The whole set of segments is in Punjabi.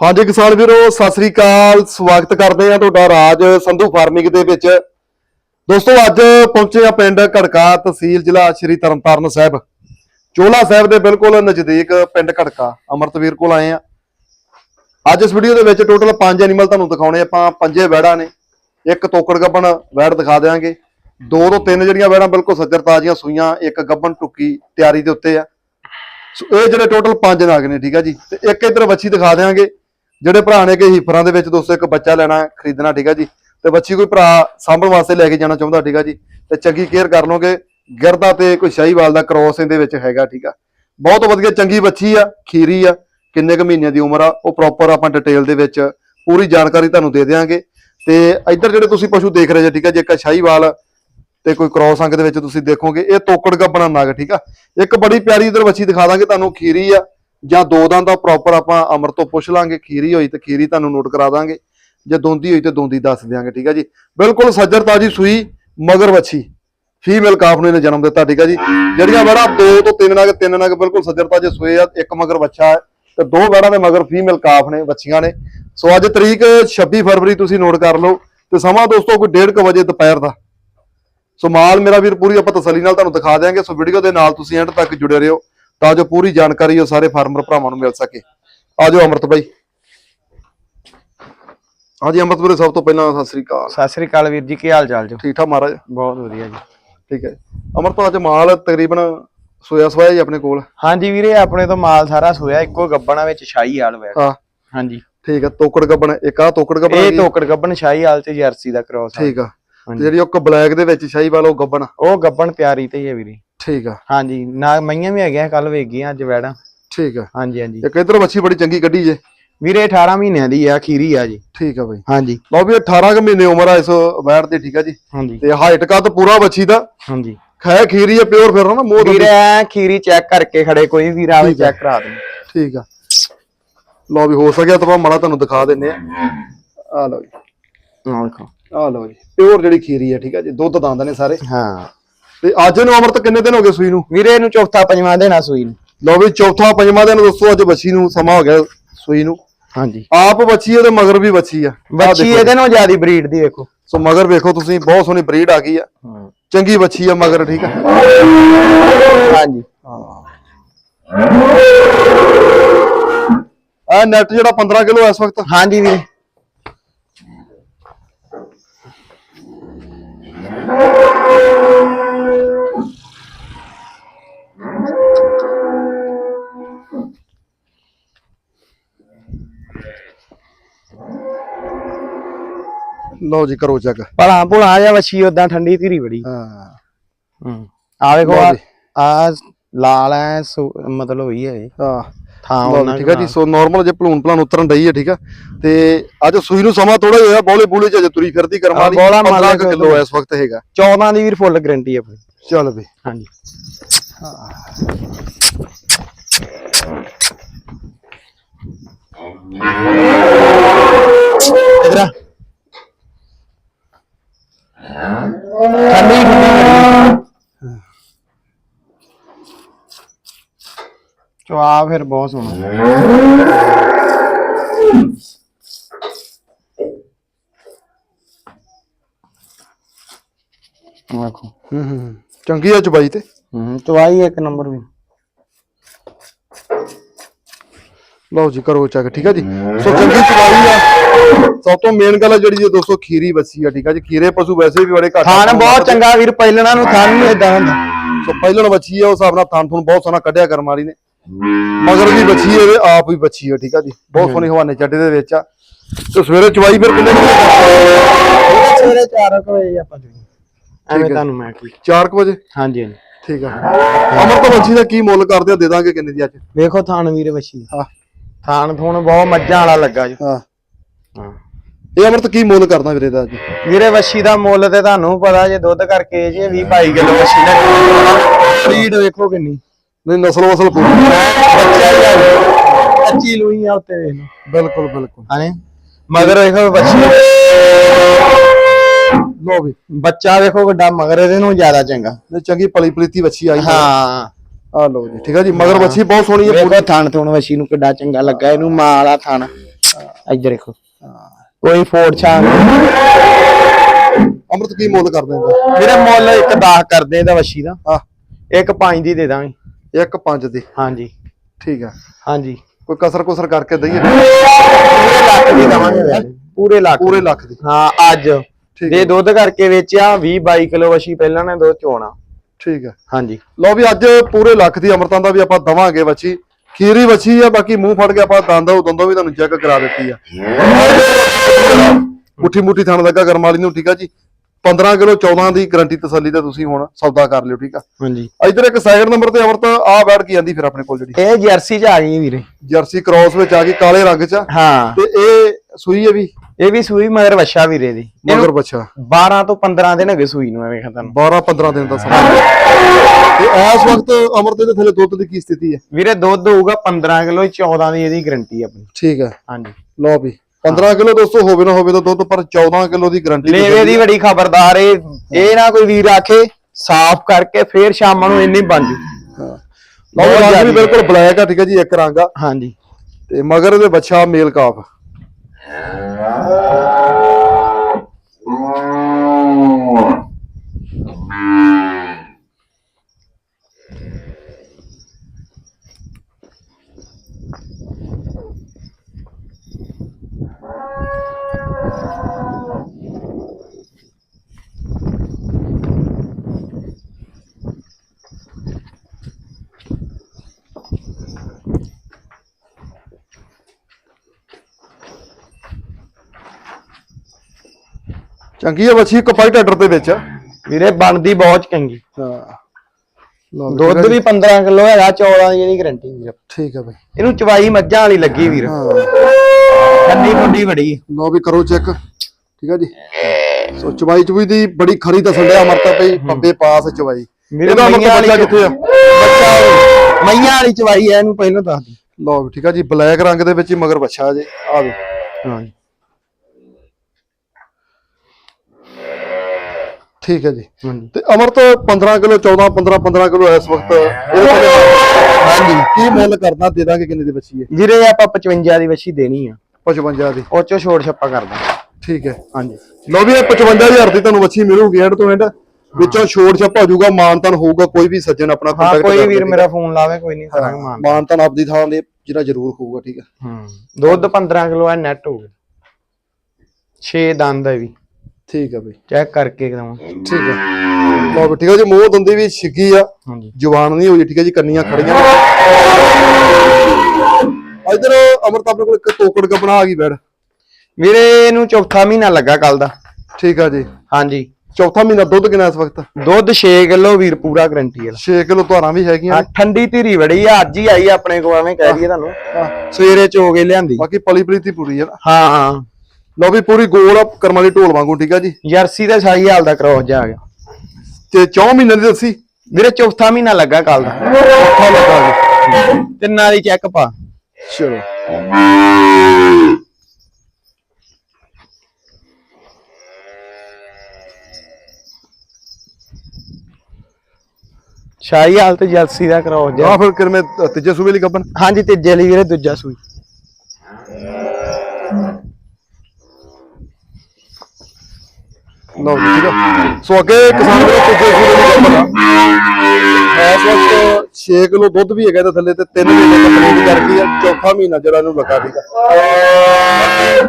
ਹਾਂਜੀ ਕਿਸਾਨ ਵੀਰੋ, ਸਤਿ ਸ੍ਰੀ ਅਕਾਲ। ਸਵਾਗਤ ਕਰਦੇ ਆ ਤੁਹਾਡਾ ਰਾਜ ਸੰਧੂ ਫਾਰਮਿੰਗ ਦੇ ਵਿੱਚ। ਦੋਸਤੋ, ਅੱਜ ਪਹੁੰਚੇ ਆ ਪਿੰਡ ਘੜਕਾ ਤਹਿਸੀਲ ਜ਼ਿਲ੍ਹਾ ਸ਼੍ਰੀ ਤਰਨਤਾਰਨ ਸਾਹਿਬ। ਚੋਲਾ ਸਾਹਿਬ ਦੇ ਬਿਲਕੁਲ ਨਜ਼ਦੀਕ ਪਿੰਡ ਘੜਕਾ। ਅਮਰਤਵੀਰ ਕੋਲ ਆਏ ਆ ਅੱਜ ਇਸ ਵੀਡੀਓ ਦੇ ਵਿੱਚ ਟੋਟਲ ਪੰਜ ਐਨੀਮਲ ਤੁਹਾਨੂੰ ਦਿਖਾਉਣੇ ਆਪਾਂ। ਪੰਜੇ ਵੈੜਾਂ ਨੇ। ਇੱਕ ਤੋਕੜ ਗੱਬਣ ਵੈੜ ਦਿਖਾ ਦੇਵਾਂਗੇ ਦੋ ਤੋਂ ਤਿੰਨ ਜਿਹੜੀਆਂ ਵੈੜਾਂ ਬਿਲਕੁਲ ਸੱਜਰ ਤਾਜ਼ੀਆਂ ਸੂਈਆਂ, ਇੱਕ ਗੱਬਣ ਟੁੱਕੀ ਤਿਆਰੀ ਦੇ ਉੱਤੇ ਆ। ਸੋ ਇਹ ਜਿਹੜੇ ਟੋਟਲ ਪੰਜ ਨਾਗ ਨੇ, ਠੀਕ ਆ ਜੀ। ਤੇ ਇੱਕ ਇਧਰ ਵੱਛੀ ਦਿਖਾ ਦੇਵਾਂਗੇ ਜਿਹੜੇ ਭਰਾ ਨੇ ਕਿ ਹੀਫਰਾਂ ਦੇ ਵਿੱਚ ਦੋਸਤੋ, ਇੱਕ ਬੱਚਾ ਲੈਣਾ ਖਰੀਦਣਾ, ਠੀਕ ਆ ਜੀ। ਤੇ ਬੱਚੀ ਕੋਈ ਭਰਾ ਸਾਂਭਣ ਵਾਸਤੇ ਲੈ ਕੇ ਜਾਣਾ ਚਾਹੁੰਦਾ, ਠੀਕ ਆ ਜੀ। ਤੇ ਚੰਗੀ ਕੇਅਰ ਕਰ ਲਓਗੇ ਗਿਰਦਾ ਤੇ ਕੋਈ ਸ਼ਾਹੀਵਾਲ ਦਾ ਕ੍ਰੋਸ ਇਹਦੇ ਵਿੱਚ ਹੈਗਾ, ਠੀਕ ਆ। ਬਹੁਤ ਵਧੀਆ, ਚੰਗੀ ਬੱਚੀ ਆ, ਖੀਰੀ ਆ, ਕਿੰਨੇ ਕੁ ਮਹੀਨਿਆਂ ਦੀ ਉਮਰ ਆ, ਉਹ ਪ੍ਰੋਪਰ ਆਪਾਂ ਡਿਟੇਲ ਦੇ ਵਿੱਚ ਪੂਰੀ ਜਾਣਕਾਰੀ ਤੁਹਾਨੂੰ ਦੇ ਦੇਵਾਂਗੇ ਤੇ ਇੱਧਰ ਜਿਹੜੇ ਤੁਸੀਂ ਪਸ਼ੂ ਦੇਖ ਰਹੇ ਜੇ, ਠੀਕ ਆ ਜੇ, ਇੱਕ ਸ਼ਾਹੀਵਾਲ ਤੇ ਕੋਈ ਕ੍ਰੋਸ ਅੰਗ ਦੇ ਵਿੱਚ ਤੁਸੀਂ ਦੇਖੋਗੇ, ਇਹ ਤੋਕੜ ਗੱਬਣਾ ਨਗ, ਠੀਕ ਆ। ਇੱਕ ਬੜੀ ਪਿਆਰੀ ਇਧਰ ਬੱਚੀ ਦਿਖਾ ਦਾਂਗੇ ਤੁਹਾਨੂੰ, ਖੀਰੀ ਆ ਜਾਂ ਦੋ ਦਾਂ ਦਾ ਪ੍ਰੋਪਰ ਆਪਾਂ ਅਮਰ ਤੋਂ ਪੁੱਛ ਲਾਂਗੇ, ਖੀਰੀ ਹੋਈ ਤੇ ਖੀਰੀ ਤੁਹਾਨੂੰ ਨੋਟ ਕਰਾ ਦਾਂਗੇ। ਜੇ ਦੋਂਦੀ ਹੋਈ ਤੇ ਦੋਂਦੀ ਦੱਸ ਦਿਆਂਗੇ, ਠੀਕ ਆ ਜੀ? ਬਿਲਕੁਲ ਸੱਜਰ ਤਾਜੀ ਸੂਈ, ਮਗਰ ਵੱਛੀ। ਫੀਮੇਲ ਕਾਫ ਨੂੰ ਇਹਨੇ ਜਨਮ ਦਿੱਤਾ, ਠੀਕ ਆ ਜੀ? ਜਿਹੜੀਆਂ ਬੜਾ ਦੋ ਤੋਂ ਤਿੰਨ ਨਗ ਤਿੰਨ ਨਗ ਬਿਲਕੁਲ ਸੱਜਰ ਤਾਜੇ ਸੂਏ ਆ, ਇੱਕ ਮਗਰ ਵੱਛਾ ਹੈ ਤੇ ਦੋ ਬੈੜਾਂ ਦੇ ਮਗਰ ਫੀਮੇਲ ਕਾਫ ਨੇ, ਵੱਛੀਆਂ ਨੇ। ਸੋ ਅੱਜ ਤਰੀਕ 26 ਫਰਵਰੀ ਤੁਸੀਂ ਨੋਟ ਕਰ ਲਓ ਤੇ ਸਮਾਂ ਦੋਸਤੋ ਕੋਈ 1:30 ਵਜੇ ਦੁਪਹਿਰ ਦਾ। ਸੋ ਮਾਲ ਮੇਰਾ ਵੀਰ ਪੂਰੀ ਆਪਾਂ ਤਸੱਲੀ ਨਾਲ ਤੁਹਾਨੂੰ ਦਿਖਾ ਦਿਆਂਗੇ, ਸੋ ਵੀਡੀਓ ਦੇ ਨਾਲ ਤੁਸੀਂ ਐਂਡ ਤੱਕ ਜੁੜੇ ਰਹੋ। ਤਾਂ ਜੋ ਪੂਰੀ ਜਾਣਕਾਰੀ ਉਹ ਸਾਰੇ ਫਾਰਮਰ ਭਰਾਵਾਂ ਨੂੰ ਮਿਲ ਸਕੇ। ਆਜੋ ਅਮਰਤ ਬਾਈ। ਹਾਂਜੀ ਅਮਰਤ ਵੀਰੇ ਸਭ ਤੋਂ ਪਹਿਲਾਂ ਸਤਿ ਸ੍ਰੀ ਅਕਾਲ। ਸਤਿ ਸ੍ਰੀ ਅਕਾਲ ਵੀਰ ਜੀ ਕੀ ਹਾਲ ਚਾਲ ਜੋ? ਠੀਕ ਠਾਕ ਮਹਾਰਾਜ? ਬਹੁਤ ਵਧੀਆ ਜੀ। ਠੀਕ ਹੈ। ਅਮਰਤ ਅੱਜ ਮਾਲ ਤਕਰੀਬਨ ਸੋਇਆ ਸਵਾਇਆ ਜੀ ਆਪਣੇ ਕੋਲ? ਹਾਂਜੀ ਵੀਰੇ ਆਪਣੇ ਤੋਂ ਮਾਲ ਸਾਰਾ ਸੋਇਆ ਇੱਕੋ ਗੱਬਣਾ ਵਿੱਚ ਸ਼ਾਹੀ ਹਾਲ ਵੈੜ ਹਾਂ। ਹਾਂਜੀ। ਠੀਕ ਹੈ ਤੋਕੜ ਗੱਬਣ ਇੱਕ ਆ ਤੋਕੜ ਗੱਬਣ ਇਹ ਤੋਕੜ ਗੱਬਣ ਸ਼ਾਹੀ ਹਾਲ ਤੇ ਜਰਸੀ ਦਾ ਕ੍ਰੋਸ ਠੀਕ ਆ। ਜਿਹੜੀ ਉਹ ਬਲੈਕ ਦੇ ਵਿੱਚ ਸ਼ਾਹੀ ਵਾਲਾ ਉਹ ਗੱਬਣ ਉਹ ਗੱਬਣ ਤਿਆਰੀ ਤੇ ਹੀ ਹੈ ਵੀਰੇ। ਠੀਕ ਆ। ਹਾਂਜੀ ਨਾ ਮਈਆਂ ਵੀ ਹੈਗੀਆਂ ਕੱਲ ਵੇਗੀਆਂ ਅੱਜ ਵੈੜਾਂ। ਠੀਕ ਆ। ਹਾਂਜੀ ਹਾਂਜੀ। ਇੱਕ ਇਧਰ ਬੱਚੀ ਬੜੀ ਚੰਗੀ ਕੱਢੀ ਜੇ। ਵੀਰੇ 18 ਮਹੀਨਿਆਂ ਦੀ ਆ ਖੀਰੀ ਆ ਜੀ। ਠੀਕ ਆ ਬਾਈ। ਹਾਂਜੀ। ਲਓ ਵੀ 18 ਕੁ ਮਹੀਨੇ ਉਮਰ ਆ ਇਸ ਵੈੜ ਦੀ ਠੀਕ ਆ ਜੀ। ਹਾਂਜੀ। ਤੇ ਹਾਈਟ ਕੱਦ ਪੂਰਾ ਬੱਚੀ ਦਾ। ਹਾਂਜੀ। ਖੈ ਖੀਰੀ ਆ ਪਿਓਰ ਫਿਰ ਨਾ ਮੋਹ ਵੀਰੇ ਖੀਰੀ ਚੈੱਕ ਕਰਕੇ ਖੜੇ ਕੋਈ ਵੀਰ ਆਵੇ। ਚੈੱਕ ਕਰਾ ਦੇ ਠੀਕ ਆ। ਲਓ ਵੀ ਹੋ ਸਕਿਆ ਤਾਂ ਮਾੜਾ ਤੁਹਾਨੂੰ ਦਿਖਾ ਦਿੰਨੇ ਆ। ਆ ਲਓ ਜੀ। ਆ ਲਓ ਜੀ ਪਿਓਰ ਜਿਹੜੀ ਖੀਰੀ ਆ ਠੀਕ ਆ ਜੀ ਦੁੱਧ ਦੰਦ ਨੇ ਸਾਰੇ। ਹਾਂ। ਤੇ ਅੱਜ ਨੂੰ ਅਮਰਤ ਕਿੰਨੇ ਦਿਨ ਹੋ ਗਏ ਸੂਈ ਨੂੰ? ਵੀਰੇ ਇਹਨੂੰ ਚੌਥਾ ਪੰਜਵਾਂ ਦੇਣਾ ਸੂਈ ਨੂੰ। ਲਓ ਵੀ ਚੌਥਾ ਪੰਜਵਾਂ ਦਿਨ ਦੋਸਤੋ ਅੱਜ ਬੱਚੀ ਨੂੰ ਸਮਾਂ ਹੋ ਗਿਆ ਸੂਈ ਨੂੰ। ਹਾਂਜੀ। ਆਪ ਬੱਚੀ ਉਹਦੇ ਮਗਰ ਵੀ ਬੱਚੀ ਆ? ਬੱਚੀ। ਇਹਦੇ ਨਾਲ ਜਿਆਦੀ ਬਰੀਡ ਦੀ ਵੇਖੋ। ਸੋ ਮਗਰ ਵੇਖੋ ਤੁਸੀਂ ਬਹੁਤ ਸੋਹਣੀ ਬਰੀਡ ਆ ਗਈ ਆ। ਚੰਗੀ ਬੱਚੀ ਆ ਮਗਰ ਠੀਕ ਆ? ਹਾਂਜੀ। ਆ ਨੈਟ ਜਿਹੜਾ 15 ਕਿਲੋ ਇਸ ਵਕਤ? ਹਾਂਜੀ ਵੀਰੇ। ਲਓ ਜੀ ਕਰੋ ਚੈੱਕ ਭਲਾ ਭੁਲਾ ਜਾ ਵਛੀ ਉਦਾਂ ਠੰਡੀ ਧੀਰੀ ਬੜੀ। ਹਾਂ। ਹੂੰ। ਆ ਵੇਖੋ ਆ ਲਾਲ ਐ ਮਤਲਬ ਹੋਈ ਹੈ ਇਹ। ਹਾਂ। ਥਾਂ ਉਹਨਾਂ ਠੀਕ ਹੈ ਜੀ ਸੋ ਨਾਰਮਲ ਜੇ ਭਲੂਣ ਭਲਾਣ ਉਤਰਨ ਡਈ ਹੈ ਠੀਕ ਆ। ਤੇ ਅੱਜ ਸੂਈ ਨੂੰ ਸਮਾਂ ਥੋੜਾ ਜਿਹਾ ਹੋਇਆ ਬੋਲੇ ਬੂਲੇ ਚ ਅਜੇ ਤੁਰੀ ਫਿਰਦੀ ਕਰਮਾ ਹਾਂ, ਦੀ ਬੋਲਾ ਮੰਨ 15 ਕੇ ਕਿਲੋ ਇਸ ਵਕਤ ਹੈਗਾ। 14 ਦੀ ਵੀਰ ਫੁੱਲ ਗਾਰੰਟੀ ਹੈ ਆਪਣੀ। ਚੱਲ ਵੀ। ਹਾਂਜੀ। ਇਧਰ ਆ। ਠੰਡੀ ਠੰਡੀ ਬੜੀ। ਚੋ ਆ ਫਿਰ ਬਹੁਤ ਸੋਹਣਾ। ਵੇਖੋ। ਹੂੰ ਹੂੰ ਚੰਗੀ ਆ ਚਬਾਈ ਤੇ। ਹੂੰ ਚਵਾਈ ਇੱਕ ਨੰਬਰ ਵੀ। ਲਓ ਜੀ ਕਰੋ ਚੈੱਕ ਠੀਕ ਆ ਜੀ? ਸੋ ਚੰਗੀ ਚਬਾਈ ਆ। ਸਭ ਤੋਂ ਮੇਨ ਗੱਲ ਆ ਜਿਹੜੀ ਜੀ ਦੋਸਤੋ ਖੀਰੀ ਬੱਸੀ ਆ ਠੀਕ ਆ ਜੀ? ਖੀਰੇ ਪਸ਼ੂ ਵੈਸੇ ਵੀ ਬੜੇ ਘੱਟ ਥਾਨ ਬਹੁਤ ਚੰਗਾ ਵੀਰ ਪਹਿਲਣਾ ਨੂੰ ਥਾਨ ਨਹੀਂ ਇਦਾਂ ਹੁੰਦਾ। ਸੋ ਪਹਿਲਣ ਬੱਚੀ ਆ ਉਸ ਹਿਸਾਬ ਨਾਲ ਥਾਨ ਤੁਹਾਨੂੰ ਬਹੁਤ ਸੋਹਣਾ ਕੱਢਿਆ ਕਰਮਾਰੀ ਨੇ। ਮਗਰ ਵੀ ਬੱਚੀ ਹੈ ਆਪ ਵੀ ਬੱਚੀ ਆ ਠੀਕ ਆ ਜੀ? ਬਹੁਤ ਸੋਹਣੀ ਹਵਾਨੇ ਚੱਡੇ ਦੇ ਵਿੱਚ ਆ। ਤੇ ਸਵੇਰੇ ਚਵਾਈ ਫਿਰ ਕਿੰਨੇ ਵਜੇ? ਸਵੇਰੇ 4 ਵਜੇ ਆਪਾਂ ਜੀ ਐਵੇਂ। ਤੁਹਾਨੂੰ ਮੈਂ ਕੀ 4 ਵਜੇ? ਹਾਂਜੀ ਹਾਂਜੀ। ਠੀਕ ਆ। ਅਮਰ ਤੋਂ ਬੱਚੀ ਦਾ ਕੀ ਮੁੱਲ ਕਰਦੇ ਆ? ਦੇ ਦਾਂਗੇ ਕਿੰਨੇ ਦੀ ਅੱਜ? ਵੇਖੋ ਥਾਨ ਵੀਰੇ ਵਛੀ। ਹਾਂ। ਥਾਨ ਥੂਣ ਬਹੁਤ ਮੱਝਾਂ ਵਾਲਾ ਲੱਗਾ ਜੀ। ਹਾਂ। ਹਾਂ ਇਹ ਅਮਰਤ ਕੀ ਮੁੱਲ ਕਰਦਾ ਵੀਰੇ ਦਾ ਅੱਜ? ਵੀਰੇ ਵਛੀ ਦਾ ਮੁੱਲ ਤੇ ਤੁਹਾਨੂੰ ਪਤਾ ਜੇ ਦੁੱਧ ਕਰਕੇ ਜੇ 20 22 ਕਿਲੋ ਵਛੀ ਦਾ। ਸਪੀਡ ਵੇਖੋ ਕਿੰਨੀ। ਨਹੀਂ ਨਸਲ ਵਸਲ ਪੂਰੀ ਬੱਚਾ ਹੀ ਕੱਚੀ ਲੂਈ ਆ ਉੱਤੇ ਵੇਖ ਲਓ। ਬਿਲਕੁਲ ਬਿਲਕੁਲ। ਹਾਨੇ ਮਗਰ ਵੇਖੋ ਵਛੀ। ਲੋ ਵੀ। ਬੱਚਾ ਵੇਖੋ ਵੱਡਾ ਮਗਰ ਇਹਦੇ ਨੂੰ ਜ਼ਿਆਦਾ ਚੰਗਾ। ਨੇ ਚੰਗੀ ਪਲੀ ਪਲੀਤੀ ਬੱਚੀ ਆਈ ਹਾਂ। ਆ ਲੋ ਜੀ ਠੀਕ ਆ ਜੀ। ਮਗਰ ਬੱਚੀ ਬਹੁਤ ਸੋਹਣੀ ਹੈ ਵੇਖੋ ਥਣ ਥੁਣ ਵਛੀ ਨੂੰ ਕਿੱਡਾ ਚੰਗਾ ਲੱਗਾ ਇਹਨੂੰ ਮਾਂ ਵਾਲਾ ਥਣ। ਇੱਧਰ ਦੇਖੋ ਕੋਈ ਫੋੜ ਛਾਂ। ਅਮਰਤ ਕੀ ਮੁੱਲ ਕਰਦੇ ਆ ਵੀਰੇ ਮੁੱਲ ਇੱਕ 10 ਕਰਦੇ ਇਹਦਾ ਵੱਛੀ ਦਾ। ਹਾਂ। ਇੱਕ 5 ਦੀ ਦੇ ਦਾਂਗੇ। ਇੱਕ ਪੰਜ ਦੀ। ਹਾਂਜੀ। ਠੀਕ ਆ ਹਾਂਜੀ। ਕੋਈ ਕਸਰ ਕੁਸਰ ਕਰਕੇ ਦਈਏ? ਪੂਰੇ ਲੱਖ ਦੀ ਦਵਾਂਗੇ। ਪੂਰੇ ਲੱਖ ਪੂਰੇ ਲੱਖ ਦੀ। ਹਾਂ ਅੱਜ। ਠੀਕ ਦੇ ਦੁੱਧ ਕਰਕੇ ਵੇਚਿਆ 20 22 ਕਿਲੋ ਵੱਛੀ ਪਹਿਲਾਂ ਨੇ ਦੁੱਧ ਚੋਣਾ। ਠੀਕ ਆ ਹਾਂਜੀ। ਲਓ ਵੀ ਅੱਜ ਪੂਰੇ ਲੱਖ ਦੀ ਅਮਰਤਾਂ ਦਾ ਵੀ ਆਪਾਂ ਦਵਾਂਗੇ ਬੱਚੀ ਖੀਰੀ ਬੱਚੀ ਆ ਬਾਕੀ ਮੂੰਹ ਫੜ ਕੇ ਆਪਾਂ ਦੰਦ ਉਹ ਦੰਦੋਂ ਵੀ ਤੁਹਾਨੂੰ ਚੈੱਕ ਕਰਾ ਦਿੱਤੀ ਆ। ਮੁੱਠੀ ਮੁੱਠੀ ਥਣ ਲੱਗਾ ਕਰਮ ਵਾਲੀ ਨੂੰ ਠੀਕ ਆ ਜੀ? 15 ਕਿਲੋ 14 ਦੀ ਗਰੰਟੀ ਤਸੱਲੀ ਤੇ ਤੁਸੀਂ ਹੁਣ ਸੌਦਾ ਕਰ ਲਿਓ ਠੀਕ ਆ? ਹਾਂਜੀ। ਇਧਰ ਇੱਕ ਸੈਕਿੰਡ ਨੰਬਰ ਤੇ ਅਮਰਤ ਆ ਬੈਠ ਕੇ ਆਂਦੀ ਫਿਰ ਆਪਣੇ ਕੋਲ ਜਿਹੜੀ। ਇਹ ਜਰਸੀ ਚ ਆ ਗਈ ਵੀਰੇ। ਜਰਸੀ ਕ੍ਰਾਸ ਵਿੱਚ ਆ ਗਈ ਕਾਲੇ ਰੰਗ ਚ। ਹਾਂ। ਤੇ ਇਹ ਸੂਈ ਹੈ ਵੀ? ਇਹ ਵੀ ਸੂਈ ਮਗਰ ਵੱਛਾ ਵੀਰੇ ਦੀ। ਮਗਰ ਬੱਚਾ 12 ਤੋਂ 15 ਦਿਨ ਹੈਗੇ ਸੂਈ ਨੂੰ ਐਵੇਂ ਵੇਖਾਂ ਤੁਹਾਨੂੰ 12 15 ਦਿਨ ਦਾ ਸਮਾਂ। ਤੇ ਇਸ ਵਕਤ ਅਮਰਤ ਦੇ ਥੱਲੇ ਦੁੱਧ ਦੀ ਕੀ ਸਥਿਤੀ ਹੈ? ਵੀਰੇ ਦੁੱਧ ਹੋਊਗਾ 15 ਕਿਲੋ 14 ਦੀ ਇਹਦੀ ਗਾਰੰਟੀ ਆਪਣੀ। ਠੀਕ ਹੈ। ਹਾਂਜੀ। ਲਓ ਵੀ 15 ਕਿਲੋ ਦੋਸਤੋ ਹੋਵੇ ਨਾ ਹੋਵੇ ਤਾਂ ਦੁੱਧ ਪਰ 14 ਕਿਲੋ ਦੀ ਗਾਰੰਟੀ ਲੇਵੇ ਦੀ ਬੜੀ ਖਬਰਦਾਰ ਏ। ਇਹ ਨਾ ਕੋਈ ਵੀਰ ਆਖੇ ਸਾਫ਼ ਕਰਕੇ ਫੇਰ ਸ਼ਾਮਾਂ ਨੂੰ ਇੰਨੀ ਬਣ ਜੂ। ਲਓ ਵੀ ਰੰਗ ਵੀ ਬਿਲਕੁਲ ਬਲੈਕ ਆ ਠੀਕ ਹੈ ਜੀ ਇੱਕ ਰੰਗ ਆ। ਹਾਂਜੀ। ਤੇ ਮਗਰ ਇਹਦੇ ਬੱਚਾ ਮੇਲ ਕਾਫ। Mm-hmm. ਚੰਗੀ ਆ ਬੱਚੀ ਕਪਾਈ ਟੱਡਰ ਦੇ ਵਿੱਚ। ਵੀਰੇ ਬਣਦੀ ਬਹੁਤ ਚੰਗੀ। ਹਾਂ। ਦੁੱਧ ਵੀ 15 ਕਿਲੋ ਹੈਗਾ 14 ਦੀ ਇਹਦੀ ਗਾਰੰਟੀ ਵੀਰ ਠੀਕ ਆ ਬਈ। ਇਹਨੂੰ ਚਵਾਈ ਮੱਝਾਂ ਵਾਲੀ ਲੱਗੀ ਵੀਰ। ਹਾਂ। ਠੰਡੀ ਠੰਡੀ ਬੜੀ। ਲਓ ਵੀ ਕਰੋ ਚੈੱਕ। ਠੀਕ ਆ ਜੀ। ਸੋ ਚਵਾਈ ਚੁਈ ਦੀ ਬੜੀ ਖਰੀ ਤਸੱਲਿਆ ਅਮਰਤਾ ਪਈ ਪੱਬੇ ਪਾਸ ਚਵਾਈ। ਇਹਦਾ ਮਈਆਂ ਬੱਚਾ ਕਿੱਥੇ ਆ? ਬੱਚਾ ਮਈਆਂ ਵਾਲੀ ਚਵਾਈ ਹੈ ਇਹਨੂੰ ਪਹਿਲਾਂ ਦੱਸ ਦੀ ਵੀ ਠੀਕ ਆ ਜੀ ਬਲੈਕ ਰੰਗ ਦੇ ਵਿੱਚ ਹੀ ਮਗਰ ਬੱਚਾ ਜੇ। ਆ ਵੇ। ਹਾਂ ਠੀਕ ਹੈ ਜੀ। ਹਾਂਜੀ। ਤੇ ਅਮਰਤ 15 ਕਿਲੋ 14 15 15 ਕਿਲੋ ਇਸ ਵਕਤ ਹਾਂਜੀ ਕੀ ਮੁੱਲ ਕਰਦਾ ਦੇ ਦਾਂਗੇ ਕਿੰਨੇ ਦੀ ਬੱਚੀ ਹੈ? ਵੀਰੇ ਆਪਾਂ 55 ਦੀ ਵੱਛੀ ਦੇਣੀ ਆ। 55 ਦੀ। ਉਹ ਚੋਂ ਛੋੜ ਛੱਪਾ ਕਰਦਾ ਠੀਕ ਹੈ। ਹਾਂਜੀ। ਲਓ ਵੀ ਇਹ 55000 ਦੀ ਤੁਹਾਨੂੰ ਬੱਚੀ ਮਿਲੂਗੀ ਐਂਡ ਤੋਂ ਐਂਡ ਵਿੱਚੋਂ ਛੋੜ ਛੱਪ ਹੋ ਜਾਊਗਾ ਮਾਨਤਨ ਹੋਊਗਾ ਕੋਈ ਵੀ ਸੱਜਣ ਆਪਣਾ ਹਾਂ ਕੰਟੈਕਟ ਕੋਈ ਵੀਰ ਮੇਰਾ ਫੋਨ ਲਾਵੇ ਕੋਈ ਨਹੀਂ ਕਰਾਂਗੇ ਮਾਨ ਮਾਨਤਨ ਆਪਦੀ ਥਾਂ ਦੇ ਜਿਹੜਾ ਜ਼ਰੂਰ ਹੋਊਗਾ ਠੀਕ ਹੈ। ਹੂੰ। ਦੁੱਧ 15 ਕਿਲੋ ਹੈ ਨੈਟ ਹੋ ਗਿਆ 6 ਦੰਦ ਹੈ ਵੀ। ਠੀਕ ਹੈ ਬਈ। ਚੈੱਕ ਕਰਕੇ ਦਵਾਂ। ਠੀਕ ਹੈ ਲਓ ਵੀ ਠੀਕ ਹੈ ਜੀ ਮੂੰਹ ਦੰਦੀ ਵੀ ਛਿੱਗੀ ਆ। ਹਾਂਜੀ। ਜਵਾਨ ਨਹੀਂ ਹੋਈ ਠੀਕ ਹੈ ਜੀ ਕੰਨੀਆਂ ਖੜੀਆਂ। ਇਧਰ ਅਮਰਤ ਆਪਣੇ ਕੋਲ ਇੱਕ ਤੋਕੜ ਕਪਣਾ ਆ ਗਈ ਬੈੜ ਵੀਰੇ ਇਹਨੂੰ ਚੌਥਾ ਮਹੀਨਾ ਲੱਗਾ ਕੱਲ ਦਾ। ਠੀਕ ਆ ਜੀ। ਹਾਂਜੀ। ਚੌਥਾ ਮਹੀਨਾ ਦੁੱਧ ਕਿੰਨਾ ਇਸ ਵਕਤ? ਦੁੱਧ 6 ਕਿਲੋ ਵੀਰ ਪੂਰਾ ਗਰੰਟੀ ਵਾਲਾ। 6 ਕਿਲੋ ਧਾਰਾਂ ਵੀ ਹੈਗੀਆਂ ਆ ਠੰਡੀ ਧੀਰੀ ਬੜੀ ਆ ਅੱਜ ਹੀ ਆਈ ਆਪਣੇ ਕੋਲ ਐਵੇਂ ਕਹਿ ਦਈਏ ਤੁਹਾਨੂੰ। ਸਵੇਰੇ ਚੋ ਕੇ ਲਿਆਂਦੀ। ਬਾਕੀ ਪਲੀ ਪਲੀ ਤੀ ਪੂਰੀ ਆ ਨਾ। ਹਾਂ ਹਾਂ। ਲਓ ਵੀ ਪੂਰੀ ਗੋਲ ਆ ਕਰਮਾਂ ਦੀ ਢੋਲ ਵਾਂਗੂ ਠੀਕ ਆ ਜੀ? ਜਰਸੀ ਦਾ ਸਾਈ ਹਾਲ ਦਾ ਕ੍ਰੋਸ ਜਾ ਗਿਆ ਤੇ 4 ਮਹੀਨੇ ਦੀ ਦੱਸੀ? ਵੀਰੇ ਚੌਥਾ ਮਹੀਨਾ ਲੱਗਾ ਕੱਲ ਦਾ। ਚੌਥਾ ਲੱਗਾ ਜੀ ਤਿੰਨਾਂ ਦੀ ਚੈੱਕ ਪਾ। ਚਲੋ। ਸ਼ਾਹੀ ਹਾਲ ਤੇ ਜਰਸੀ ਦਾ ਕ੍ਰੋਸ ਜਾ। ਆ ਫਿਰ ਕਿਰਮੇ ਤੀਜੇ ਸੂਬੇ ਲਈ ਗੱਬਨ ਹਾਂਜੀ ਤੀਜੇ ਲਈ ਵੀਰੇ ਦੂਜਾ ਸੂਈ। ਲਓ ਜੀ ਠੀਕ ਆ? ਸੋ ਅੱਗੇ ਕਿਸਾਨ ਵੀਰੋ ਤੀਜੇ ਲਈ ਗੱਬਨ ਆ ਇਸ ਵਕਤ 6 ਕਿਲੋ ਦੁੱਧ ਵੀ ਹੈਗਾ ਇਹਦੇ ਥੱਲੇ ਤੇ 3 ਮਹੀਨੇ ਕੰਪਲੀਟ ਕਰ ਗਈ ਆ ਚੌਥਾ ਮਹੀਨਾ ਜਿਹੜਾ ਇਹਨੂੰ ਲੱਗਾ ਆ।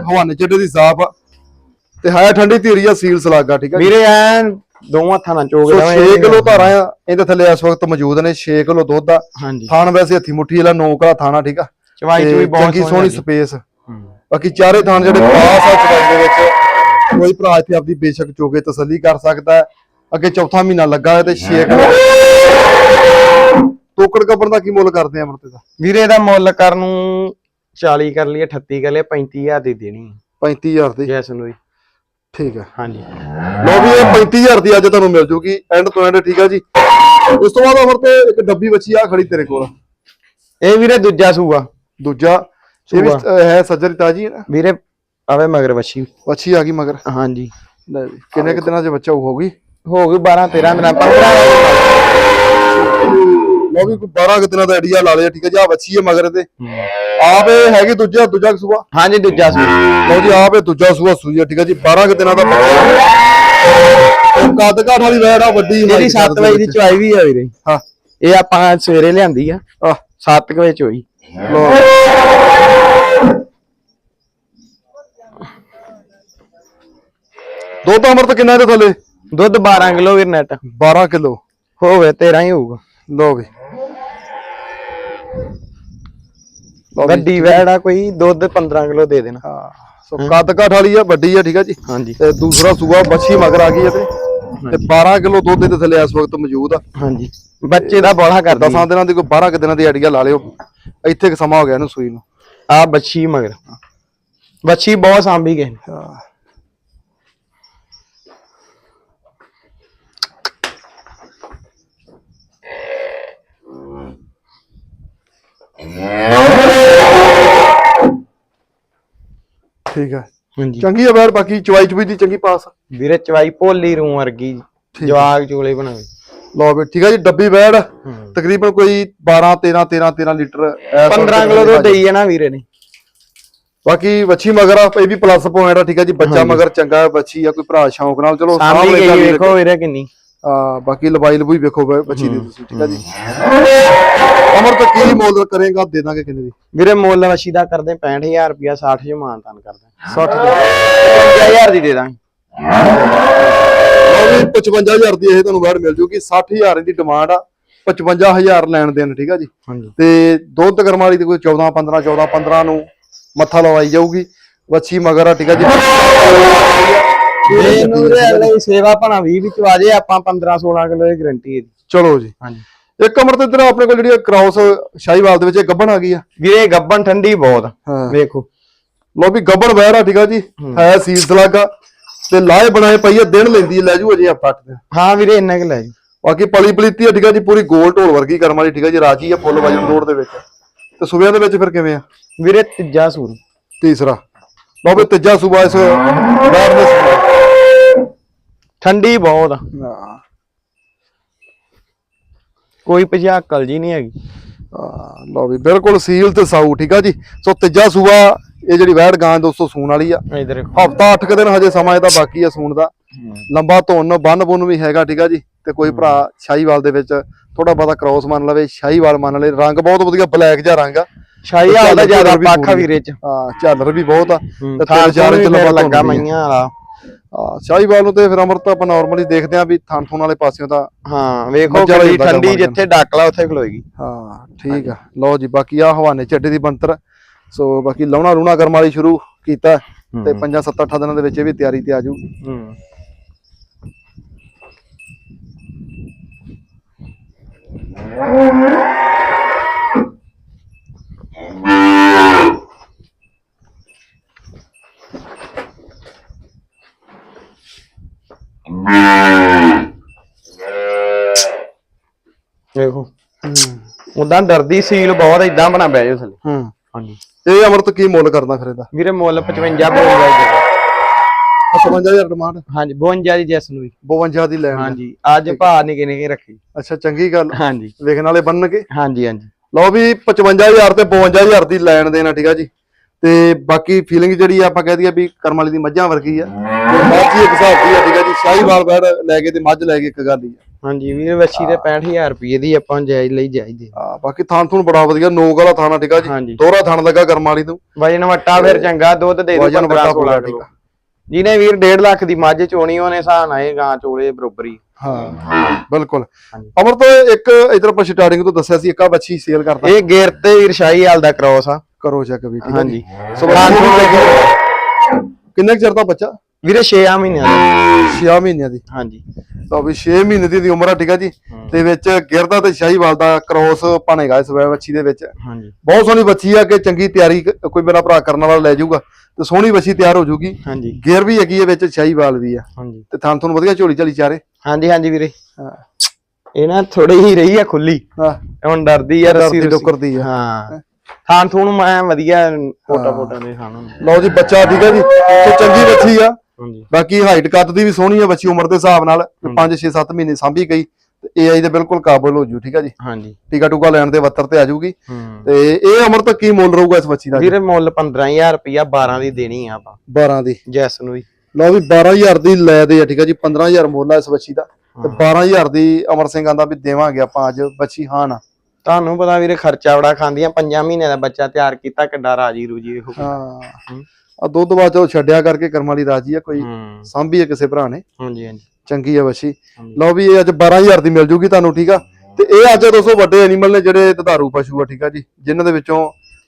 ਹਵਾਨੇ ਚੱਡੇ ਦੀ ਸਾਫ਼ ਆ ਤੇ ਹੈ ਠੰਡੀ ਧੀਰੀ ਆ ਸੀਲ ਸਲਾਗਾ ਠੀਕ ਆ। ਵੀਰੇ ਐਨ ਦੋ ਹੱਥਾਂ ਨਾਲ ਸੋ ਦਵਾਂ 6 ਕਿਲੋ ਧਾਰਾਂ ਆ ਇਹਦੇ ਥੱਲੇ ਇਸ ਵਕਤ ਮੌਜੂਦ ਨੇ 6 ਕਿਲੋ ਦੁੱਧ ਆ। ਥਾਣ ਵੈਸੇ ਹੱਥੀ ਮੁੱਠੀ ਵਾਲਾ ਨੋਕ ਵਾਲਾ ਥਾਣਾ ਠੀਕ ਆ। ਚਵਾਈ ਚੂਈ ਬਹੁਤ ਚੰਗੀ ਸੋਹਣੀ ਸਪੇਸ। ਹੂੰ। ਬਾਕੀ ਚਾਰੇ ਥਾਣ ਜਿਹੜੇ ਪਾਸ ਆ ਚਵਾਈ ਦੇ ਵਿੱਚ ਕੋਈ ਭਰਾ ਇੱਥੇ ਆਪਦੀ ਬੇਸ਼ੱਕ ਚੋਗੇ ਤਸੱਲੀ ਕਰ ਸਕਦਾ ਅੱਗੇ ਚੌਥਾ ਮਹੀਨਾ ਲੱਗਾ ਤੇ 6 ਕਿਲੋ ਟੋਕੜ ਕੱਪੜ ਦਾ ਕੀ ਮੁੱਲ ਕਰਦੇ ਆ ਅਮਰਤੇ ਦਾ? ਵੀਰੇ ਦਾ ਮੁੱਲ ਕਰਨ ਨੂੰ 40 ਕਰ ਲਈਏ 38 ਕਰ ਲਈਏ 35000 ਦੀ ਦੇਣੀ 35000 ਦੀ? ਜੈਸ ਨੂੰ ਜੀ। ਠੀਕ ਹੈ। ਹਾਂਜੀ। ਲੋ ਵੀ ਇਹ 35000 ਦੀ ਅੱਜ ਤੁਹਾਨੂੰ ਮਿਲ ਜੂਗੀ। ਐਂਡ ਤੋਂ ਐਂਡ ਠੀਕ ਆ ਜੀ। ਉਸ ਤੋਂ ਬਾਅਦ ਅਮਰਤੇ ਇੱਕ ਡੱਬੀ ਬੱਚੀ ਆ ਖੜੀ ਤੇਰੇ ਕੋਲ। ਇਹ ਵੀਰੇ ਦੂਜਾ ਸੂਆ। ਦੂਜਾ। ਇਹ ਵੀ ਹੈ ਸੱਜਰੀ ਤਾਜੀ ਵੀਰੇ ਆਵੇ ਮਗਰ ਵੱਛੀ। ਬੱਚੀ ਆ ਗਈ ਮਗਰ। ਹਾਂਜੀ। ਲੈ ਜੀ ਕਿੰਨੇ ਕਿ ਦਿਨਾਂ ਚ ਬੱਚਾ ਹੋਊਗੀ ਹੋ ਗਈ? 12 13 ਦਿਨਾਂ 15 ਲਓ ਵੀ ਕੋਈ 12 ਕੁ ਦਿਨਾਂ ਦਾ ਆਈਡੀਆ ਲਾ ਲਿਆ ਠੀਕ ਹੈ ਜੀ ਆ ਹੈ ਮਗਰ ਤੇ। ਆਪ ਇਹ ਹੈਗੀ ਦੂਜਾ ਦੂਜਾ ਸੂਆ? ਹਾਂਜੀ ਦੂਜਾ ਸੂਈ ਲਓ ਜੀ ਆਪ ਇਹ ਦੂਜਾ ਸੂਆ ਸੂਈ ਹੈ ਠੀਕ ਹੈ ਜੀ 12 ਕੁ ਦਿਨਾਂ ਦਾ ਬੱਚਾ। ਕੱਦ ਕਾਠ ਵਾਲੀ ਵੈੜ ਆ ਵੱਡੀ ਜਿਹੜੀ 7 ਵਜੇ ਦੀ ਚੁਆਈ ਵੀ ਆ ਵੀਰੇ। ਹਾਂ। ਇਹ ਆਪਾਂ ਸਵੇਰੇ ਲਿਆਂਦੀ ਆ। ਆ 7 ਵਜੇ ਚੋਈ। ਦੁੱਧ ਅਮਰਤ ਕਿੰਨਾ ਇਹਦੇ ਥੱਲੇ? ਦੁੱਧ 12 ਕਿਲੋ ਵੀਰ ਨੈਟ 12 ਕਿਲੋ? ਹੋਵੇ 13 ਹੀ ਹੋਊਗਾ। ਲਓ ਵੀ ਵੱਡੀ ਵੈੜ ਆ ਕੋਈ ਦੁੱਧ 15 ਕਿਲੋ ਦੇ ਦੇਣਾ। ਹਾਂ ਸੋ ਕੱਦ ਕਾਠ ਵਾਲੀ ਆ ਵੱਡੀ ਆ ਠੀਕ ਆ ਜੀ? ਹਾਂਜੀ। ਤੇ ਦੂਸਰਾ ਸੂਆ ਬੱਛੀ ਮਗਰ ਆ ਗਈ ਇਹਦੇ ਤੇ। 12 ਕਿਲੋ ਦੁੱਧ ਇਹਦੇ ਥੱਲੇ ਇਸ ਵਕਤ ਮੌਜੂਦ ਆ। ਹਾਂਜੀ। ਬੱਚੇ ਦਾ ਬੋਲਾ ਕਰਦਾ ਦਸਾਂ ਦਿਨਾਂ ਦੀ ਕੋਈ 12 ਕੁ ਦਿਨਾਂ ਦੀ ਆਈਡੀਆ ਲਾ ਲਿਓ। ਇੱਥੇ ਕਿ ਸਮਾਂ ਹੋ ਗਿਆ ਇਹਨੂੰ ਸੂਈ ਨੂੰ। ਆ ਬੱਚੀ ਮਗਰ। ਬੱਚੀ ਬਹੁਤ ਸਾਂਭੀ ਗਏ। ਨੇ। ਠੀਕ ਆ। ਹਾਂਜੀ। ਚੰਗੀ ਆ ਬੈੜ ਬਾਕੀ ਚਵਾਈ ਚੁਈ ਦੀ ਚੰਗੀ ਪਾਸ ਵੀਰੇ ਚਵਾਈ ਭੋਲੀ ਰੂ ਵਰਗੀ ਜਵਾਗ ਚੋਲੇ ਬਣਾਵੇ। ਲਓ ਵੀ ਠੀਕ ਆ ਜੀ ਡੱਬੀ ਬੈੜ ਤਕਰੀਬਨ ਕੋਈ 12 13 13 13 ਲੀਟਰ ਇਸ ਵਕਤ 15 ਕਿਲੋ ਦੁੱਧ ਦੇਈ ਜਾਣਾ ਵੀਰੇ ਨੇ। ਬਾਕੀ ਵੱਛੀ ਮਗਰ ਆ ਇਹ ਵੀ ਪਲੱਸ ਪੁਆਇੰਟ ਆ ਠੀਕ ਆ ਜੀ। ਬੱਚਾ ਮਗਰ ਚੰਗਾ ਹੈ, ਬੱਚੀ ਆ ਕੋਈ ਭਰਾ ਸ਼ੌਂਕ ਨਾਲ। ਚਲੋ ਲੈਂਦਾ ਗਈ ਵੀਰ। ਕਿੰਨੀ। ਬਾਕੀ ਲਵਾਈ ਲਵੂਈ ਵੇਖੋ ਬੱਚੀ ਦੀ ਤੁਸੀਂ ਠੀਕ ਆ ਜੀ? ਅਮਰ ਤਾਂ ਕੀ ਮੁੱਲ ਕਰੇਗਾ ਦੇ ਦਾਂਗੇ ਕਿੰਨੇ ਦੀ? ਵੀਰੇ ਮੁੱਲ ਵਸ਼ੀ ਦਾ ਕਰਦੇ 65000 ਰੁਪਿਆ 60 ਚ ਮਾਨਤਾਨ ਕਰਦੇ 60 ਦੀ 55000 ਦੀ ਦੇ ਦਾਂਗੇ। ਲਓ ਵੀ 55000 ਦੀ ਇਹ ਤੁਹਾਨੂੰ ਬਾਹਰ ਮਿਲ ਜੂਗੀ 60000 ਦੀ ਡਿਮਾਂਡ ਆ 55000 ਲੈਣ ਦੇਣ ਠੀਕ ਆ ਜੀ? ਤੇ ਦੁੱਧ ਕਰਮ ਵਾਲੀ ਤੇ ਕੋਈ 14 15 14 15 ਨੂੰ ਮੱਥਾ ਲਵਾਈ ਜਾਊਗੀ। ਵੱਛੀ ਮਗਰ ਆ ਠੀਕ ਆ ਜੀ? ਇਹਨੂੰ ਅਗਲੇ ਦੀ ਸੇਵਾ ਭਣਾ 20 ਵਿੱਚ ਆ ਜੇ ਆਪਾਂ 15 16 ਕਿਲੋ ਦੀ ਗਰੰਟੀ ਹੈ ਚਲੋ ਜੀ। ਹਾਂਜੀ। ਇੱਕ ਅਮਰ ਤੇ ਇਧਰ ਆਪਣੇ ਕੋਲ ਜਿਹੜੀ ਕ੍ਰਾਸ ਸ਼ਾਹੀਵਾਲ ਦੇ ਵਿੱਚ ਇਹ ਗੱਬਣ ਆ ਗਈ ਆ। ਵੀਰੇ ਗੱਬਨ ਠੰਡੀ ਬਹੁਤ ਹਾਂ। ਵੇਖੋ। ਲੋ ਵੀ ਗੱਬਣ ਬਹਿਰ ਆ ਠੀਕ ਆ ਜੀ। ਹੈ। ਸੀਸ ਲੱਗਾ ਤੇ ਲਾਏ ਬਣਾਏ ਪਈ ਆ ਦਿਨ ਲੈਂਦੀ ਆ, ਲੈ ਜੂ ਅਜੇ ਆ ਪੱਟ ਤੇ ਹਾਂ ਵੀਰੇ ਇੰਨਾ ਕਿ ਲੈ ਜੀ। ਬਾਕੀ ਪਲੀ ਪਲੀਤੀ ਆ ਠੀਕ ਆ ਜੀ ਪੂਰੀ ਗੋਲ ਢੋਲ ਵਰਗੀ ਕਰਮ ਵਾਲੀ ਠੀਕ ਆ ਜੀ ਰਾਜੀ ਆ ਫੁੱਲ ਵਜਨ ਰੋਡ ਦੇ ਵਿੱਚ। ਤੇ ਸੂਬਿਆਂ ਦੇ ਵਿੱਚ ਫਿਰ ਕਿਵੇਂ ਆ? ਵੀਰੇ ਤੀਜਾ ਸੂਰ। ਤੀਸਰਾ। ਲਓ ਵੀ ਤੀਜਾ ਸੂਬਾ ਇਸ ਬਾਹਰ ਦੇ ਸੂਬਾ ਠੰਡੀ ਬਹੁਤ ਆ। ਹਾਂ। ਕੋਈ ਭਜਾਕਲ ਜੀ ਨਹੀਂ ਹੈਗੀ। ਹਾਂ, ਲਓ ਵੀ ਬਿਲਕੁਲ ਸੀਲ ਤੇ ਸਾਊ ਠੀਕ ਆ ਜੀ? ਸੋ ਤੀਜਾ ਸੂਬਾ ਇਹ ਜਿਹੜੀ ਵੈੜ ਗਾਂ ਦੋਸਤੋ ਸੂਣ ਵਾਲੀ ਆ। ਇਧਰ ਹਫਤਾ 8 ਦਿਨ ਹਜੇ ਸਮਾਂ ਇਹਦਾ ਬਾਕੀ ਆ ਸੂਣ ਦਾ। ਲੰਬਾ ਧੁੰਨ ਬੰਨ ਬੁੰਨ ਵੀ ਹੈਗਾ ਠੀਕ ਆ ਜੀ? ਤੇ ਕੋਈ ਭਰਾ ਸ਼ਾਹੀਵਾਲ ਦੇ ਵਿੱਚ ਥੋੜਾ ਬਹੁਤਾ ਕ੍ਰਾਸ ਮੰਨ ਲਵੇ ਸ਼ਾਹੀਵਾਲ ਮੰਨ ਲਵੇ ਰੰਗ ਬਹੁਤ ਵਧੀਆ ਬਲੈਕ ਜਿਹਾ ਰੰਗ ਆ। ਸ਼ਾਹੀ ਤੇ ਜ਼ਿਆਦਾ ਵੀ ਪਾਖਾ ਪੂਰੀ। ਵੀਰੇ ਚ। ਹਾਂ ਝਾਲਰ ਵੀ ਬਹੁਤ ਆ। ਤੇ ਥਾਂ ਤਿੰਨ ਚਾਰ ਇੰਚ ਲੰਬਾ ਲੱਗਾ ਮਈਆਂ ਵਾਲਾ। ਸ਼ਾਹੀਵਾਲ ਨੂੰ ਤੇ ਫਿਰ ਅਮਰਤ ਆਪਾਂ ਨਾਰਮਲੀ ਦੇਖਦੇ ਆ ਵੀ ਥੁਣ ਵਾਲੇ ਪਾਸਿਓਂ ਤਾਂ ਹਾਂ ਵੇਖੋ ਵਾਲੀ ਠੰਡੀ ਜਿੱਥੇ ਡਾਕਲਾ ਉੱਥੇ ਖਲੋਏਗੀ। ਹਾਂ ਠੀਕ ਆ। ਲਓ ਜੀ ਬਾਕੀ ਆ ਹਵਾਨੇ ਚੱਡੇ ਦੀ ਬੰਤਰ ਸੋ ਬਾਕੀ ਲਾਉਣਾ ਰੂਣਾ ਕਰਮ ਵਾਲੀ ਸ਼ੁਰੂ ਕੀਤਾ ਤੇ 5 7 8 ਦਿਨਾਂ ਦੇ ਵਿੱਚ ਇਹ ਵੀ ਤਿਆਰੀ ਤੇ ਆ ਜਾਊ। ਹੂੰ। ਵੇਖੋ ਉਦਾਂ ਡਰਦੀ ਸੀਲ ਬਹੁਤ ਇਦਾਂ ਬਣਾ ਬਹਿ ਜਾਓ ਥੱਲੇ। ਹੂੰ। ਹਾਂਜੀ। ਇਹ ਅਮਰਤ ਕੀ ਮੁੱਲ ਕਰਦਾ ਫਿਰ ਇਹਦਾ? ਵੀਰੇ ਮੁੱਲ 55 52 ਦੀ 55000 ਡਿਮਾਂਡ ਹਾਂਜੀ 52 ਦੀ ਜੈਸ ਨੂੰ ਵੀ। 52 ਦੀ ਲੈਣ। ਹਾਂਜੀ ਅੱਜ ਭਾ ਨਿਕੇ ਨਿਕੇ ਰੱਖੀ। ਅੱਛਾ ਚੰਗੀ ਗੱਲ। ਹਾਂਜੀ। ਵੇਖਣ ਵਾਲੇ ਬੰਨ ਕੇ ਹਾਂਜੀ ਹਾਂਜੀ। ਲਓ ਵੀ 55000 ਤੇ 52000 ਦੀ ਲੈਣ ਦੇਣਾ ਠੀਕ ਆ ਜੀ। ਤੇ ਬਾਕੀ ਫੀਲਿੰਗ ਜਿਹੜੀ ਆ ਆਪਾਂ ਕਹਿ ਦਈਏ ਵੀ ਕਰਮ ਵਾਲੀ ਦੀ ਮੱਝਾਂ ਵਰਗੀ ਆ। ਤੇ ਮੱਝ ਹੀ ਇੱਕ ਹਿਸਾਬ ਦੀ ਆ ਠੀਕ ਆ ਜੀ? ਸ਼ਾਹੀਵਾਲ ਬੈੜ ਲੈ ਕੇ ਤੇ ਮੱਝ ਲੈ ਕੇ ਇੱਕ ਗੱਲ ਹੀ ਆ। ਹਾਂਜੀ ਵੀਰ ਵੱਛੀ ਦੇ 65000 ਰੁਪਏ ਦੀ ਆਪਾਂ ਜਾਇਜ਼ ਲਈ ਜਾਇਜ਼ ਦੇ ਹਾਂ ਬਾਕੀ ਥਾਂ ਥੂਣ ਬੜਾ ਵਧੀਆ ਨੋਕ ਵਾਲਾ ਥਾਣਾ ਠੀਕ ਆ ਜੀ? ਹਾਂਜੀ। ਦੋਹਰਾ ਥਣ ਲੱਗਾ ਕਰਮ ਵਾਲੀ ਨੂੰ। ਵਜਨ ਵਟਾ ਫਿਰ ਚੰਗਾ ਦੁੱਧ ਦੇ ਦੋ ਵਜਨ 15 ਵੱਟਾ 16 ਪੂਰਾ ਕਿਲੋ। ਠੀਕ ਆ। ਜਿਹਨੇ ਵੀਰ 1.5 ਲੱਖ ਦੀ ਮੱਝ ਚੋਣੀ ਉਹਨੇ ਹਿਸਾਬ ਨਾਲ ਇਹ ਗਾਂ ਚੋਲੇ ਬਰੋਬਰੀ। ਹਾਂ ਬਿਲਕੁਲ। ਹਾਂਜੀ। ਅਮਰ ਤੋਂ ਇੱਕ ਇਧਰ ਆਪਾਂ ਸਟਾਰਟਿੰਗ ਤੋਂ ਦੱਸਿਆ ਸੀ ਇੱਕ ਆ ਬੱਚੀ ਸੇਲ ਕਰਦਾ। ਇਹ ਗੇਰ ਤੇ ਵੀਰ ਸ਼ਾਹੀ ਹਾਲ ਦਾ ਕ੍ਰੋਸ ਆ। ਕਰੋ ਚੈੱਕ ਵੀ ਠੀਕ ਆ ਹਾਂਜੀ। ਸੋ ਕਿੰਨੇ ਕੁ ਚਿਰ ਦਾ ਬੱਚਾ? ਵੀਰੇ 6 ਮਹੀਨਿਆਂ ਦਾ। 6 ਮਹੀਨਿਆਂ ਦੀ। ਹਾਂਜੀ। ਤਾਂ ਵੀ 6 ਮਹੀਨੇ ਦੀ ਉਮਰ ਆ ਠੀਕ ਆ ਜੀ। ਤੇ ਵਿੱਚ ਗਿਰਦਾ ਤੇ ਸ਼ਾਹੀਵਾਲ ਦਾ ਕ੍ਰੋਸ ਪਾਣੇਗਾ ਇਸ ਵੈ ਬੱਚੀ ਦੇ ਵਿੱਚ। ਹਾਂਜੀ। ਬਹੁਤ ਸੋਹਣੀ ਬੱਚੀ ਆ ਕਿ ਚੰਗੀ ਤਿਆਰੀ ਕ- ਕੋਈ ਮੇਰਾ ਭਰਾ ਕਰਨ ਵਾਲਾ ਲੈ ਜਾਊਗਾ। ਤੇ ਸੋਹਣੀ ਬੱਚੀ ਤਿਆਰ ਹੋ ਜਾਊਗੀ। ਹਾਂਜੀ। ਗੇਰ ਵੀ ਹੈਗੀ ਹੈ ਵਿੱਚ ਸ਼ਾਹੀਵਾਲ ਵੀ ਆ। ਹਾਂਜੀ। ਤੇ ਥਾਂ ਤੁਹਾਨੂੰ ਵਧੀਆ ਝੋਲੀ ਝਾਲੀ ਚਾਰੇ। ਹਾਂਜੀ ਹਾਂਜੀ ਵੀਰੇ। ਹਾਂ। ਇਹ ਨਾ ਥੋੜੀ ਹੀ ਰਹੀ ਆ ਖੁੱਲੀ। ਹਾਂ। ਹੁਣ ਡਰਦੀ ਆ ਰੱਸੀ ਡਰਦੀ। ਡੁੱਕਰਦੀ ਆ। ਹਾਂ। ਥਾਂ ਥੂਣ ਮੈਂ ਵਧੀਆ ਫੋਟਾ ਫੋਟਾ ਦੇ ਖਾਣਾ ਲਓ ਜੀ ਬੱਚਾ ਠੀਕ ਹੈ ਜੀ। ਸੋ ਚੰਗੀ ਬੱਚੀ ਆ। ਬਾਕੀ ਹਾਈਟ ਕੱਦ ਦੀ ਵੀ ਸੋਹਣੀ ਆ ਬੱਚੀ ਉਮਰ ਦੇ ਹਿਸਾਬ ਨਾਲ। 5 6 7 ਮਹੀਨੇ ਸਾਂਭੀ ਗਈ। ਤੇ ਏਆਈ ਦੇ ਬਿਲਕੁਲ ਕਾਬਲ ਹੋ ਜੂ ਠੀਕ ਆ ਜੀ। ਹਾਂਜੀ। ਟੀਕਾ ਟੂਕਾ ਲੈਣ ਦੇ ਵੱਤਰ ਤੇ ਆ ਤੇ ਇਹ ਅਮਰ ਤੱਕ ਕੀ ਮੁੱਲ ਰਹੂਗਾ ਇਸ ਬੱਚੀ ਦਾ? ਵੀਰੇ ਮੁੱਲ 15000 ਰੁਪਇਆ 12 ਦੀ ਦੇਣੀ ਆ ਆਪਾਂ। 12 ਦੀ। ਜੈਸ ਨੂੰ ਵੀ। ਲਓ ਵੀ 12000 ਦੀ ਲੈ ਦੇ ਆ ਠੀਕ ਆ ਜੀ। 15000 ਮੁੱਲ ਆ ਇਸ ਬੱਚੀ ਦਾ। ਤੇ 12000 ਦੀ ਅਮਰ ਸਿੰਘ ਆਂਦਾ ਵੀ ਦੇਵਾਂਗੇ ਆਪਾਂ ਅੱਜ ਬੱਚੀ ਹਾਂ ਨਾ। ਤੁਹਾਨੂੰ ਪਤਾ ਵੀਰੇ ਖਰਚਾ ਬੜਾ ਖਾਂਦੀਆਂ 5 ਮਹੀਨੇ ਦਾ ਬੱਚਾ ਤਿਆਰ ਕੀਤਾ ਕਿੱਡਾ ਰਾਜੀ ਰੂਜੀ ਇਹੋ ਹਾਂ। ਆ ਦੁੱਧ ਬਾਅਦ ਚਲੋ ਛੱਡਿਆ ਕਰਕੇ ਕਰਮ ਵਾਲੀ ਰਾਜੀ ਆ ਕੋਈ ਹੂੰ। ਸਾਂਭੀ ਆ ਕਿਸੇ ਭਰਾ ਨੇ। ਹਾਂਜੀ ਹਾਂਜੀ। ਚੰਗੀ ਆ ਹਾਂਜੀ। ਲਓ ਵੀ ਇਹ ਅੱਜ 12000 ਦੀ ਮਿਲ ਜੂਗੀ ਤੁਹਾਨੂੰ ਠੀਕ ਆ? ਤੇ ਇਹ ਅੱਜ ਦੋਸਤੋ ਵੱਡੇ ਐਨੀਮਲ ਨੇ ਜਿਹੜੇ ਦੁਧਾਰੂ ਪਸ਼ੂ ਆ ਠੀਕ ਆ ਜੀ ਜਿਨ੍ਹਾਂ ਦੇ ਵਿੱਚੋਂ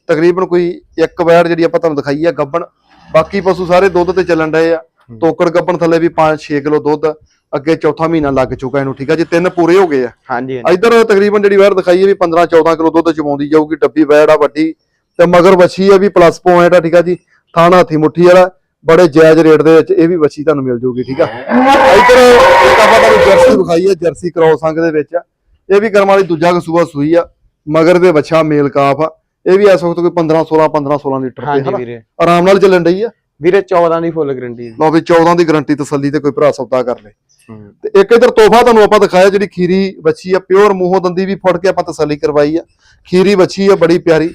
ਤਕਰੀਬਨ ਕੋਈ ਇੱਕ ਵੈੜ ਜਿਹੜੀ ਆਪਾਂ ਤੁਹਾਨੂੰ ਦਿਖਾਈ ਆ ਗੱਬਣ। ਬਾਕੀ ਪਸ਼ੂ ਸਾਰੇ ਦੁੱਧ ਤੇ ਚੱਲਣ ਡਏ ਆ। ਤੋਕੜ ਗੱਬਣ ਥੱਲੇ ਵੀ 5-6 ਕਿਲੋ ਦੁੱਧ। ਅੱਗੇ ਚੌਥਾ ਮਹੀਨਾ ਲੱਗ ਚੁੱਕਾ ਇਹਨੂੰ ਠੀਕ ਆ? ਜੀ ਤਿੰਨ ਪੂਰੇ ਹੋ ਗਏ ਆ। ਹਾਂਜੀ ਹਾਂਜੀ। ਇੱਧਰ ਤਕਰੀਬਨ ਜਿਹੜੀ ਵੈੜ ਦਿਖਾਈ ਹੈ ਵੀ 15-14 ਕਿਲੋ ਦੁੱਧ ਚਵਾਉਂਦੀ ਜਾਊਗੀ ਡੱਬੀ ਵੈੜ ਆ ਵੱਡੀ ਤੇ ਮਗਰ ਵੱਛੀ ਆ ਵੀ ਪਲੱਸ ਪੁਆਇੰਟ ਆ ਠੀਕ ਆ ਜੀ? ਥਾਣਾ ਹੱਥੀ ਮੁੱਠੀ ਵਾਲਾ ਬੜੇ ਜਾਇਜ਼ ਰੇਟ ਦੇ ਵਿੱਚ ਇਹ ਵੀ ਵੱਛੀ ਤੁਹਾਨੂੰ ਮਿਲ ਜੂਗੀ ਠੀਕ ਆ? ਇੱਧਰ ਇੱਕ ਆਪਾਂ ਤੁਹਾਨੂੰ ਜਰਸੀ ਵਿਖਾਈ ਹੈ ਜਰਸੀ ਕ੍ਰੋਸ ਅੰਗ ਦੇ ਵਿੱਚ ਆ। ਇਹ ਵੀ ਕਰਮ ਵਾਲੀ ਦੂਜਾ ਕਸੂਆ ਸੂਈ ਆ ਮਗਰ ਦੇ ਬੱਚਾ ਮੇਲ ਕਾਫ ਆ। ਇਹ ਵੀ ਇਸ ਵਕਤ ਕੋਈ 15 16 15 16 ਲੀਟਰ ਤੇ ਵੀਰੇ। ਆਰਾਮ ਨਾਲ ਚੱਲਣ ਡਈ ਆ। ਵੀਰੇ 14 ਦੀ ਫੁੱਲ ਗਰੰਟੀ ਲਓ ਵੀ 14 ਦੀ ਗਾਰੰਟੀ ਤਸੱਲੀ ਤੇ ਕੋਈ ਭਰਾ ਸੌਦਾ ਕਰ ਲੇ। ਤੇ ਇੱਕ ਇਧਰ ਤੋਹਫਾ ਤੁਹਾਨੂੰ ਆਪਾਂ ਦਿਖਾਇਆ ਜਿਹੜੀ ਖੀਰੀ ਬੱਚੀ ਆ ਪਿਓਰ ਮੂੰਹੋਂ ਦੰਦੀ ਵੀ ਫੜ ਕੇ ਆਪਾਂ ਤਸੱਲੀ ਕਰਵਾਈ ਆ। ਖੀਰੀ ਬੱਚੀ ਆ ਬੜੀ ਪਿਆਰੀ।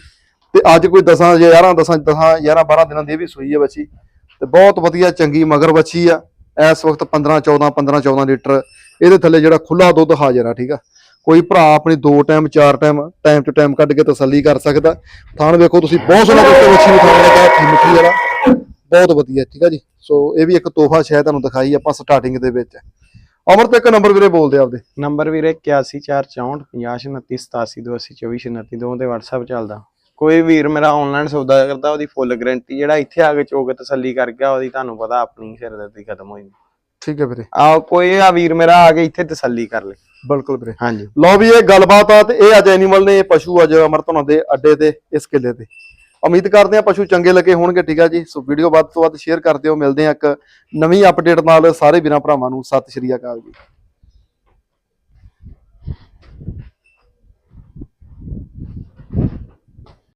ਤੇ ਅੱਜ ਕੋਈ 10 11 10 10 11 12 ਦਿਨਾਂ ਦੀ ਇਹ ਵੀ ਸੂਈ ਆ ਬੱਚੀ ਤੇ ਬਹੁਤ ਵਧੀਆ ਚੰਗੀ ਮਗਰ ਬੱਚੀ ਆ। ਇਸ ਵਕਤ 15 14 15 14 ਲੀਟਰ। ਇਹਦੇ ਥੱਲੇ ਜਿਹੜਾ ਖੁੱਲਾ ਦੁੱਧ ਹਾਜ਼ਰ ਆ ਠੀਕ ਆ। ਕੋਈ ਭਰਾ ਆਪਣੀ ਦੋ ਟਾਈਮ ਚਾਰ ਟਾਈਮ ਟਾਈਮ ਟੂ ਟਾਈਮ ਕੱਢ ਕੇ ਤਸੱਲੀ ਕਰ ਸਕਦਾ। ਥਾਣ ਵੇਖੋ ਤੁਸੀਂ ਬਹੁਤ ਸੋਹਣਾ ਬੱਚੀ ਨੂੰ ਥਾਣ ਲੱਗਾ ਮਿੱਠੀ ਵਾਲਾ ਬਹੁਤ ਵਧੀਆ ਠੀਕ ਆ ਜੀ। ਸੋ ਇਹ ਵੀ ਇੱਕ ਤੋਹਫਾ ਸ਼ਾਇਦ ਤੁਹਾਨੂੰ ਦਿਖਾਈ ਆਪਾਂ ਸਟਾਰਟਿੰਗ ਦੇ ਵਿੱਚ। ਅਮਰ ਤੇ ਇੱਕ ਨੰਬਰ ਵੀਰੇ ਬੋਲਦੇ ਆਪਦੇ। ਨੰਬਰ ਵੀਰੇ 814465 5029 ਦੋ ਤੇ WhatsApp ਚੱਲਦਾ। ਕੋਈ ਵੀਰ ਮੇਰਾ ਆਨਲਾਈਨ ਸੌਦਾ ਕਰਦਾ ਉਹਦੀ ਫੁੱਲ ਗਾਰੰਟੀ ਜਿਹੜਾ ਇੱਥੇ ਆ ਕੇ ਚੋਕ ਤਸੱਲੀ ਕਰ ਗਿਆ ਉਹਦੀ ਤੁਹਾਨੂੰ ਪਤਾ ਆਪਣੀ ਸਿਰਦਰਦੀ ਖਤਮ ਹੋ ਜਾਂਦੀ ਠੀਕ ਹੈ ਵੀਰੇ। ਆ ਕੋਈ ਆ ਵੀਰ ਮੇਰਾ ਆ ਕੇ ਇੱਥੇ ਤਸੱਲੀ ਕਰ ਲੇ। ਬਿਲਕੁਲ ਵੀਰੇ। ਹਾਂਜੀ। ਲਓ ਵੀ ਇਹ ਗੱਲਬਾਤ ਆ ਤੇ ਇਹ ਅੱਜ ਐਨੀਮਲ ਨੇ ਇਹ ਪਸ਼ੂ ਅੱਜ ਅਮਰਤਨ ਦੇ ਅੱਡੇ ਤੇ ਇਸ ਕਿੱਲੇ ਤੇ। ਉਮੀਦ ਕਰਦੇ ਆ ਪਸ਼ੂ ਚੰਗੇ ਲੱਗੇ ਹੋਣਗੇ, ਠੀਕ ਆ ਜੀ। ਸੋ ਵੀਡੀਓ ਵੱਧ ਤੋਂ ਵੱਧ ਸ਼ੇਅਰ ਕਰ ਦਿਓ। ਮਿਲਦੇ ਆ ਇੱਕ ਨਵੀਂ ਅਪਡੇਟ ਨਾਲ। ਸਾਰੇ ਵੀਰਾਂ ਭਰਾਵਾਂ ਨੂੰ ਸਤਿ ਸ਼੍ਰੀ ਅਕਾਲ ਜੀ।